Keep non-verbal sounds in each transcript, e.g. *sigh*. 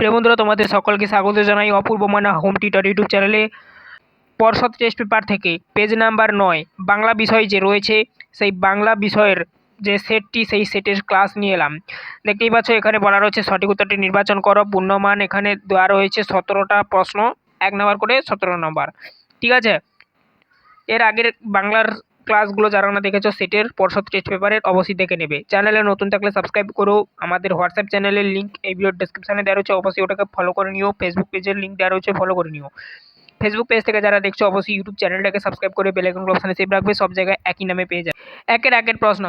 প্রিয় বন্ধুরা তোমাদের সকলকে স্বাগত জানাই অপূর্ব মানা হোম টিউটর ইউটিউব চ্যানেলে। পর্ষদ টেস্ট পেপার থেকে পেজ নাম্বার নয়, বাংলা বিষয় যে রয়েছে, সেই বাংলা বিষয়ের যে সেটটি, সেই সেটের ক্লাস নিয়ে এলাম। দেখতেই পাচ্ছ, এখানে বলা রয়েছে সঠিক উত্তরটি নির্বাচন করো, পূর্ণমান এখানে দেওয়া রয়েছে সতেরোটা প্রশ্ন, এক নম্বর করে সতেরো নম্বর। ঠিক আছে? এর আগের বাংলার ক্লাসগুলো যারা না দেখেছ সেটের পর্ষদ টেস্ট পেপারের অবশ্যই দেখে নেবে। চ্যানেলে নতুন থাকলে সাবস্ক্রাইব করো। আমাদের হোয়াটসঅ্যাপ চ্যানেলের লিঙ্ক এই ভিডিওর ডেসক্রিপশানে দেওয়া রয়েছে। অবশ্যই ওটাকে ফলো করে নিও। ফেসবুক পেজের লিঙ্ক দেওয়া রয়েছে ফলো করে নিও। ফেসবুক পেজ থেকে যারা দেখছ, অবশ্যই ইউটিউব চ্যানেলটাকে সাবস্ক্রাইব করে বেলাইকন অপশানে সেভ রাখবে। সব জায়গায় একই নামে পেয়ে যায় একের একের প্রশ্ন।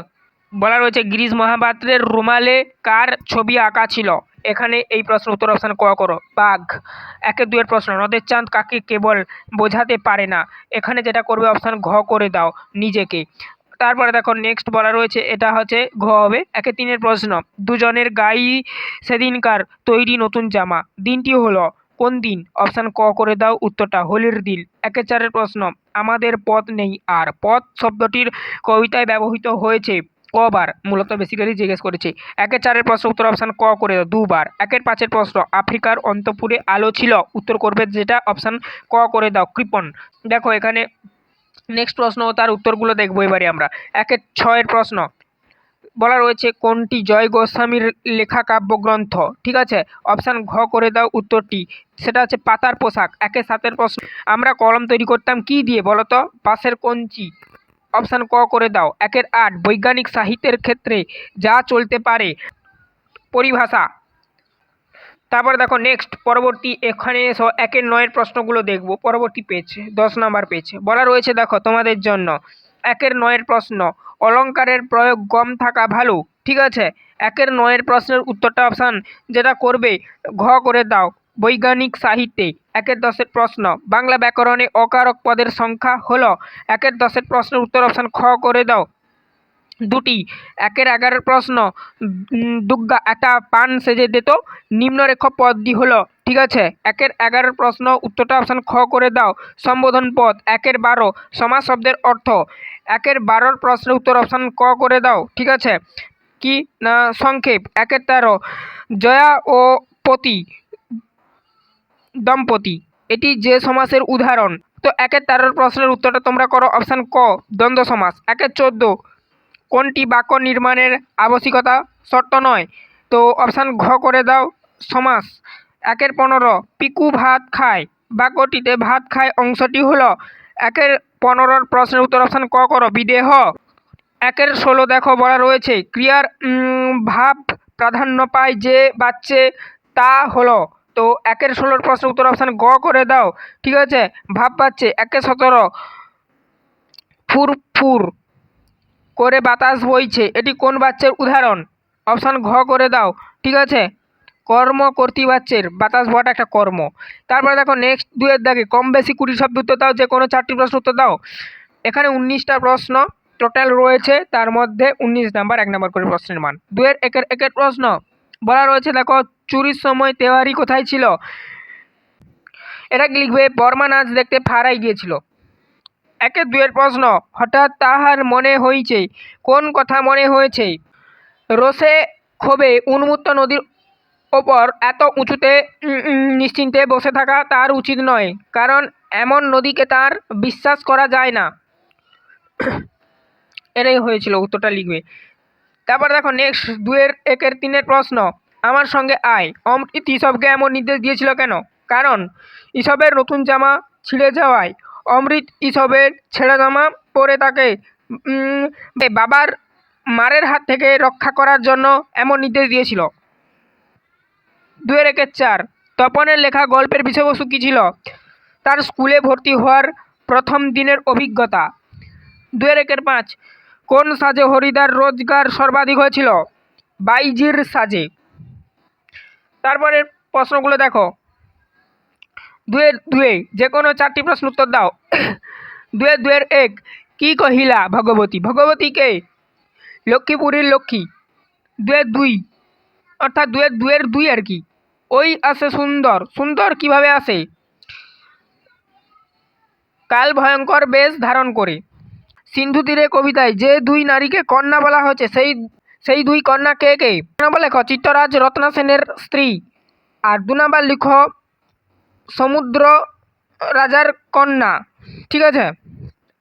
বলা রয়েছে গিরিশ মহাপাত্রের রুমালে কার ছবি আঁকা ছিল? এখানে এই প্রশ্ন উত্তর অপশান ক করো। বাঘ, একের দুয়ের প্রশ্ন। নদের চাঁদ কাকে কেবল বোঝাতে পারে না? এখানে যেটা করবে অপশান ঘ করে দাও নিজেকে। তারপরে দেখো নেক্সট বলা রয়েছে, এটা হচ্ছে ঘ হবে। একে তিনের প্রশ্ন, দুজনের গায়ে সেদিনকার তৈরি নতুন জামা। দিনটি হলো কোন দিন? অপশান ক করে দাও উত্তরটা, হোলির দিন। একে চারের প্রশ্ন, আমাদের পথ নেই আর। পথ শব্দটির কবিতায় ব্যবহৃত হয়েছে। কবার, মূলত বেসিক্যালি জিজ্ঞেস করেছে। একের চারের প্রশ্ন, উত্তর অপশান ক করে দাও, দুবার। একের পাঁচের প্রশ্ন, আফ্রিকার অন্তপুরে আলো ছিল। উত্তর করবে যেটা অপশান ক করে দাও, কৃপন। দেখো এখানে নেক্সট প্রশ্ন তার উত্তরগুলো দেখব এবারে আমরা। একের ছয়ের প্রশ্ন, বলা রয়েছে কোনটি জয় গোস্বামীর লেখা কাব্যগ্রন্থ? ঠিক আছে? অপশান ঘ করে দাও, উত্তরটি। সেটা হচ্ছে পাতার পোশাক। একের সাতের প্রশ্ন, আমরা কলম তৈরি করতাম কি দিয়ে বলো তো পাশের কঞ্চি। অপশান ক করে দাও। একের আট, বৈজ্ঞানিক সাহিত্যের ক্ষেত্রে যা চলতে পারে। পরিভাষা। তারপর দেখো নেক্সট পরবর্তী, এখানে এসো একের নয়ের প্রশ্নগুলো দেখব। পরবর্তী পেজ দশ নাম্বার পেজ বলা রয়েছে দেখো তোমাদের জন্য, একের নয়ের প্রশ্ন অলংকারের প্রয়োগ কম থাকা ভালো, ঠিক আছে? একের নয়ের প্রশ্নের উত্তরটা অপশান যেটা করবে, ঘ করে দাও। বৈজ্ঞানিক সাহিত্যে একের দশের প্রশ্ন, বাংলা ব্যাকরণে অকারক পদের সংখ্যা হল, একের দশের প্রশ্নের উত্তর অপশান খ করে দাও। দুটি, একের এগারোর প্রশ্ন দুগ্গা, একটা পান সেজে দিত, নিম্নরেখ পদটি হলো, ঠিক আছে? একের এগারোর প্রশ্ন, উত্তরটা অপশান খ করে দাও। সম্বোধন পদ, একের বারো সমাজ শব্দের অর্থ। একের বারোর প্রশ্নের উত্তর অপশান ক করে দাও, ঠিক আছে? কি? না, সংক্ষেপ। একের তেরো, জয়া ও পতি দম্পতি। এটি যে সমাসের উদাহরণ। তো একের তেরোর প্রশ্নের উত্তরটা তোমরা করো অপশান ক, দ্বন্দ্ব সমাস। একের চোদ্দ, কোনটি বাক্য নির্মাণের আবশ্যিকতা? শর্ত নয়। তো অপশান ঘ করে দাও, সমাস। একের পনেরো, পিকু ভাত খায়। বাক্যটিতে ভাত খায় অংশটি হলো, একের পনেরোর প্রশ্নের উত্তর অপশান ক করো, বিদেহ। একের ষোলো দেখো, বলা রয়েছে, ক্রিয়ার ভাব প্রাধান্য পায় যে বাচ্চে, তা হলো তো একের ষোলোর প্রশ্ন উত্তর অপশান গ করে দাও। ঠিক আছে? ভাব পাচ্ছে। একে সতেরো। ফুর ফুর করে বাতাস বইছে। এটি কোন বাচ্চার উদাহরণ? অপশান ঘ করে দাও। ঠিক আছে? কর্ম কর্তৃ বাচ্চের বাতাস বওয়াটা একটা কর্ম। তারপরে দেখো নেক্সট দুয়ের দাগে কম বেশি কুড়ি শব্দ উত্তর দাও। যে কোনো চারটি প্রশ্ন উত্তর দাও। এখানে উনিশটা প্রশ্ন টোটাল রয়েছে। তার মধ্যে উনিশ নাম্বার এক নাম্বার করে প্রশ্নের মান। দুয়ের একের একের প্রশ্ন। বলা রয়েছে, দেখো, চুরির সময় তেওয়ারি কোথায় ছিল? এটা লিখবে? বর্মা নাচ দেখতে ফারাই গিয়েছিল। একে দুয়ের প্রশ্ন, হঠাৎ তাহার মনে হইছে, কোন কথা মনে হয়েছে? রোষে ক্ষোভে উন্মুক্ত নদীর ওপর এত উঁচুতে নিশ্চিন্তে বসে থাকা তার উচিত নয়, কারণ এমন নদীকে তার বিশ্বাস করা যায় না। *coughs* এটাই হয়েছিল, উত্তরটা লিখবে। তারপর দেখো নেক্সট দুয়ের, একের, তিনের প্রশ্ন। আমার সঙ্গে আয়। অমৃত ইসবকে এমন নির্দেশ দিয়েছিল কেন? কারণ, ইসবের নতুন জামা ছিঁড়ে যাওয়ায় অমৃত ইসবের ছেঁড়া জামা পরে তাকে বাবার মারের হাত থেকে রক্ষা করার জন্য এমন নির্দেশ দিয়েছিল। দুয়ের একের চার। তপনের লেখা গল্পের বিষয়বস্তু কী ছিল? তার স্কুলে ভর্তি হওয়ার প্রথম দিনের অভিজ্ঞতা। দুয়ের একের পাঁচ। কোন সাজে হরিদার রোজগার সর্বাধিক হয়েছিল? বাইজির সাজে। তারপরে প্রশ্নগুলো দেখো। দুয়ে দুয়ে যে কোনো চারটি প্রশ্ন উত্তর দাও। দুয়ের দুয়ের এক, কি কহিলা ভগবতী? ভগবতীকে লক্ষ্মীপুরীর লক্ষ্মী। দুয়ের দুই, অর্থাৎ দুয়ের দুয়ের দুই আর কি। ওই আসে সুন্দর। সুন্দর কীভাবে আসে? কাল ভয়ঙ্কর বেশ ধারণ করে। সিন্ধু তীরে কবিতায়, যে দুই নারীকে কন্যা বলা হয়েছে, সেই সেই দুই কন্যা কে কে? বলে চিত্তরাজ রত্না সেনের স্ত্রী। আর দু নাম্বার লিখো, সমুদ্র রাজার কন্যা। ঠিক আছে?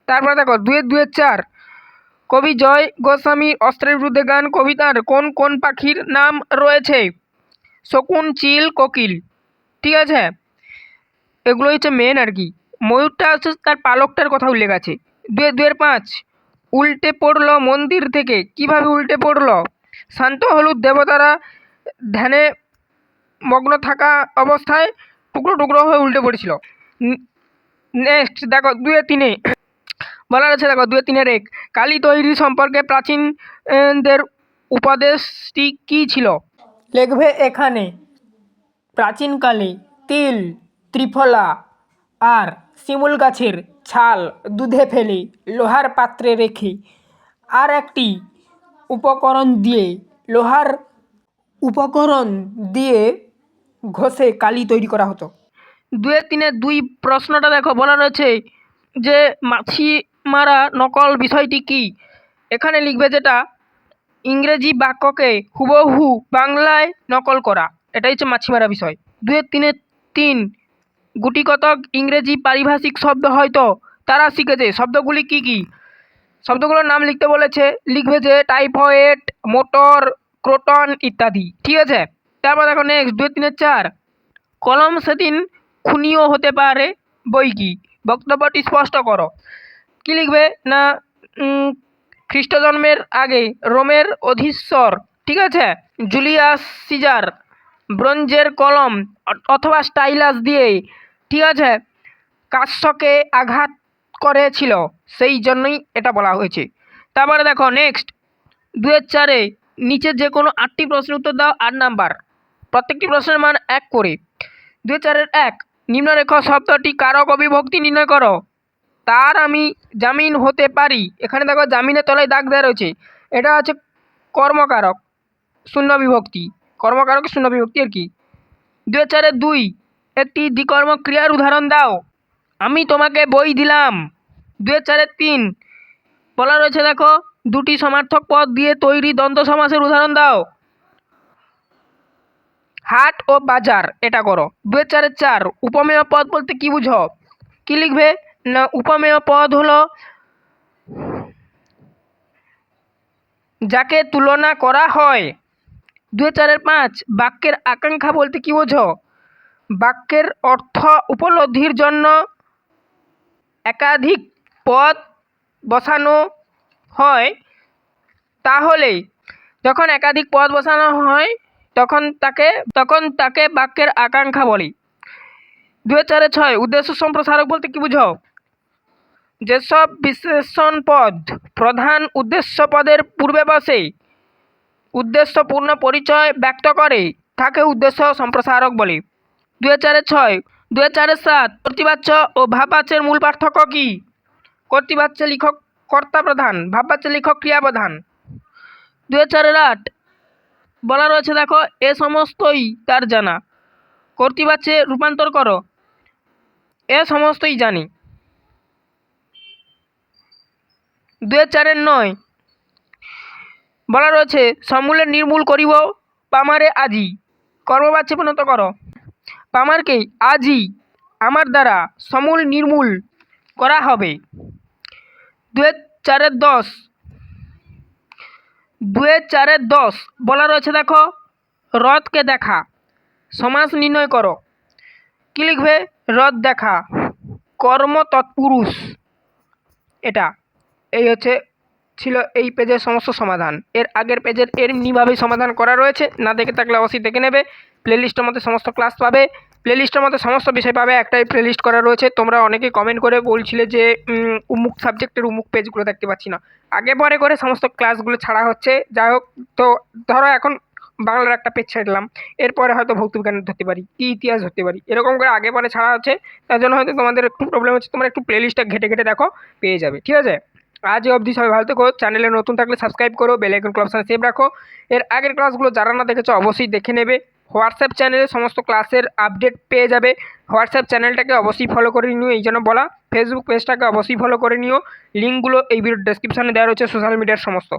তারপরে দেখো দুয়ে দুয়ে চার, কবি জয় গোস্বামী অস্ত্রের বিরুদ্ধে গান, কবিতার কোন কোন পাখির নাম রয়েছে? শকুন, চিল, কোকিল। ঠিক আছে? এগুলো হচ্ছে মেন আর কি। ময়ূরটা হচ্ছে তার পালকটার কথা উল্লেখ আছে। দুয়ে দুয়ের পাঁচ। উল্টে পড়ল মন্দির থেকে। কীভাবে উল্টে পড়ল? শান্ত হলুদ দেবতারা ধ্যানে মগ্ন থাকা অবস্থায় টুকরো টুকরো হয়ে উল্টে পড়েছিল। নেক্সট, দেখো দুয়ে তিনে। বলার আছে, দেখো দুয়ে তিনের এক। কালি তৈরি সম্পর্কে প্রাচীনদের উপদেশটি কী ছিল? লিখবে এখানে, প্রাচীনকালে তিল, ত্রিফলা আর শিমুল গাছের ছাল দুধে ফেলে, লোহার পাত্রে রেখে। আর একটি উপকরণ দিয়ে, লোহার উপকরণ দিয়ে ঘষে কালি তৈরি করা হতো। দুয়ে তিনে দুই প্রশ্নটা দেখো, বলা রয়েছে যে মাছি মারা নকল বিষয়টি কি? এখানে লিখবে যেটা, ইংরেজি বাক্যকে হুবহু বাংলায় নকল করা। এটাই হচ্ছে মাছি মারা বিষয়। দুয়ে তিনে তিন গুটিকতক ইংরেজি পারিভাষিক শব্দ হয়তো তারা শিখেছে। শব্দগুলি কি কি? শব্দগুলোর নাম লিখতে বলেছে লিখবে যে টাইফয়েড মোটর ক্রোটন ইত্যাদি। ঠিক আছে? তারপর দেখো নেক্সট দুই তিনের চার। কলম সেদিন খুনিও হতে পারে বই কি? বক্তব্যটি স্পষ্ট করো। কি লিখবে? না উম, খ্রিস্ট জন্মের আগে রোমের অধীশ্বর। ঠিক আছে? জুলিয়াস সিজার ব্রোঞ্জের কলম অথবা স্টাইলাস দিয়ে ঠিক আছে কাশ্যকে আঘাত করেছিল, সেই জন্যই এটা বলা হয়েছে। তারপরে দেখো নেক্সট দুয়ের চারে নিচে যে কোনো আটটি প্রশ্নের উত্তর দাও আট নাম্বার প্রত্যেকটি প্রশ্নের মান এক করে। দুই চারের এক, নিম্নরেখ শব্দটি কারক অবিভক্তি নির্ণয় করো। তার আমি জামিন হতে পারি। এখানে দেখো, জামিনের তলায় দাগ দেওয়া রয়েছে। এটা হচ্ছে কর্মকারক, শূন্য বিভক্তি। কর্মকারক, শূন্য বিভক্তি আর কি। দুই চারে দুই একটি দ্বিকর্ম ক্রিয়ার উদাহরণ দাও। আমি তোমাকে বই দিলাম। দুই চারে তিন। বলা রয়েছে দেখো, দুটি সমার্থক পদ দিয়ে তৈরি দ্বন্দ্ব সমাসের উদাহরণ দাও। হাট ও বাজার, এটা করো। দুই চারের চার, উপমেয় পদ বলতে কি বুঝো? কি লিখবে? না, উপমেয় পদ হলো যাকে তুলনা করা হয়। দুই চারের পাঁচ, বাক্যের আকাঙ্ক্ষা বলতে কি বোঝো? বাক্যের অর্থ উপলব্ধির জন্য একাধিক পদ বসানো হয়। তাহলে যখন একাধিক পদ বসানো হয়, তখন তাকে তখন তাকে বাক্যের আকাঙ্ক্ষা বলি। দু চারে ছয়, উদ্দেশ্য সম্প্রসারক বলতে কি বুঝো? যেসব বিশেষণ পদ প্রধান উদ্দেশ্য পদের পূর্বে বসে উদ্দেশ্যপূর্ণ পরিচয় ব্যক্ত করে, তাকে উদ্দেশ্য সম্প্রসারক বলে। দুই চারে ছয়, দুই চারে সাত কর্তৃবাচ্য ও ভাববাচ্যের মূল পার্থক্য কী? কর্তৃবাচ্যে লিখক কর্তা প্রধান, ভাববাচ্যে লিখক ক্রিয়া প্রধান। দুই চারের আট, বলা রয়েছে দেখো, এ সমস্তই তার জানা। কর্তৃবাচ্যে রূপান্তর করো। এ সমস্তই জানি। দুই চারের নয়, বলা রয়েছে, সমূলের নির্মূল করিব পামারে আজি। কর্মবাচ্যে পরিণত করো। পামারকে আজই আমার দ্বারা সমূল নির্মূল করা হবে। দুয়ের চারের দশ দুয়ের চারের দশ বলা রয়েছে দেখো, রথকে দেখা সমাজ নির্ণয় করো। কী লিখবে? রথ দেখা, কর্ম তৎপুরুষ। এটা, এই হচ্ছে ছিল এই পেজের সমস্ত সমাধান। এর আগের পেজের এমনিভাবেই সমাধান করা রয়েছে, না দেখে থাকলে অবশ্যই দেখে নেবে। প্লেলিস্টের মধ্যে সমস্ত ক্লাস পাবে। প্লেলিস্টের মধ্যে সমস্ত বিষয় পাবে। একটাই প্লেলিস্ট করা রয়েছে। তোমরা অনেকে কমেন্ট করে বলছিলে যে উম, উমুক সাবজেক্টের উমুক পেজগুলো দেখতে পাচ্ছি না। আগে পরে করে সমস্ত ক্লাসগুলো ছাড়া হচ্ছে। যাই হোক তো ধরো এখন বাংলার একটা পেজ ছাড়লাম এরপরে হয়তো ভৌতবিজ্ঞান ধরতে পারি কি ইতিহাস ধরতে পারি। এরকম করে আগে পরে ছাড়া হচ্ছে। তার জন্য হয়তো তোমাদের একটু প্রবলেম হচ্ছে। তোমরা একটু প্লেলিস্টটা ঘেটে ঘেটে দেখো পেয়ে যাবে। ঠিক আছে? আজ অবধি সবাই ভালো থেকো। চ্যানেলে নতুন থাকলে সাবস্ক্রাইব করো বেল আইকন ক্লাবসানে সেভ রাখো। এর আগের ক্লাসগুলো যারা না দেখেছ অবশ্যই দেখে নেবে। হোয়াটসঅ্যাপ চ্যানেলে সমস্ত ক্লাসের আপডেট পেয়ে যাবে। হোয়াটসঅ্যাপ চ্যানেলটাকে অবশ্যই ফলো করে নিও, এই জন্য বলা। ফেসবুক পেজটাকে অবশ্যই ফলো করে নিও। লিঙ্কগুলো এই ভিডিও ডেসক্রিপশানে দেওয়া রয়েছে সোশ্যাল মিডিয়ার সমস্ত।